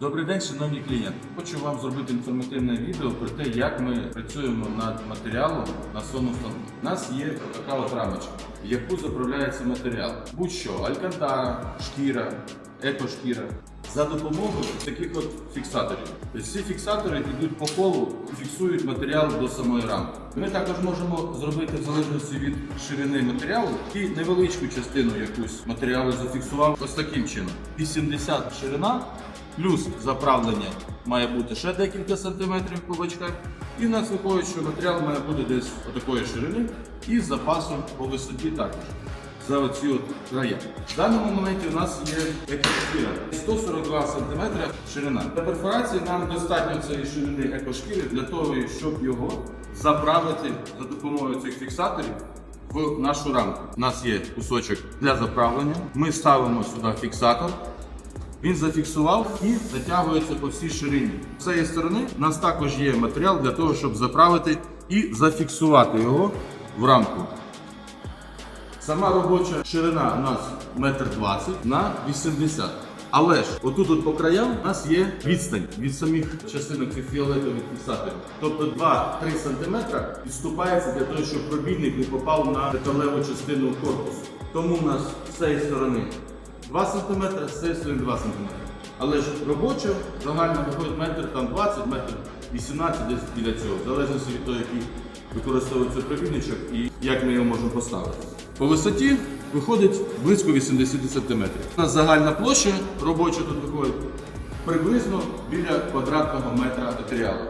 Добрий день, шановні клієнти. Хочу вам зробити інформативне відео про те, як ми працюємо над матеріалом на сонному станку. У нас є така от рамочка, в яку заправляється матеріал. Будь-що алькантара, шкіра, екошкіра. За допомогою таких от фіксаторів. Тобто ці фіксатори йдуть по колу і фіксують матеріал до самої рамки. Ми також можемо зробити в залежності від ширини матеріалу і невеличку частину якусь матеріалу зафіксував ось таким чином. 80 ширина плюс заправлення має бути ще декілька сантиметрів по бочках. І в нас виходить, що матеріал має бути десь отакої ширини і з запасом по висоті також. За оці от. В даному моменті у нас є екошкіра 142 см ширина. Для перфорації нам достатньо цієї ширини екошкіри для того, щоб його заправити за допомогою цих фіксаторів в нашу рамку. У нас є кусочок для заправлення. Ми ставимо сюди фіксатор. Він зафіксував і затягується по всій ширині. З цієї сторони у нас також є матеріал для того, щоб заправити і зафіксувати його в рамку. Сама робоча ширина у нас 1,20 м на 80 але ж отут от по краям у нас є відстань від самих частинок цих фіолетових фіксаторів. Тобто 2-3 см відступається для того, щоб пробійник не попав на металеву частину корпусу. Тому у нас з цієї сторони 2 см, з цієї сторони 2 см. Але ж робоча загально виходить метр там 20, метр 18 десь біля цього, в залежності від того, який використовується пробійничок і як ми його можемо поставити. По висоті виходить близько 80 см. У нас загальна площа робоча тут виходить приблизно біля квадратного метра матеріалу.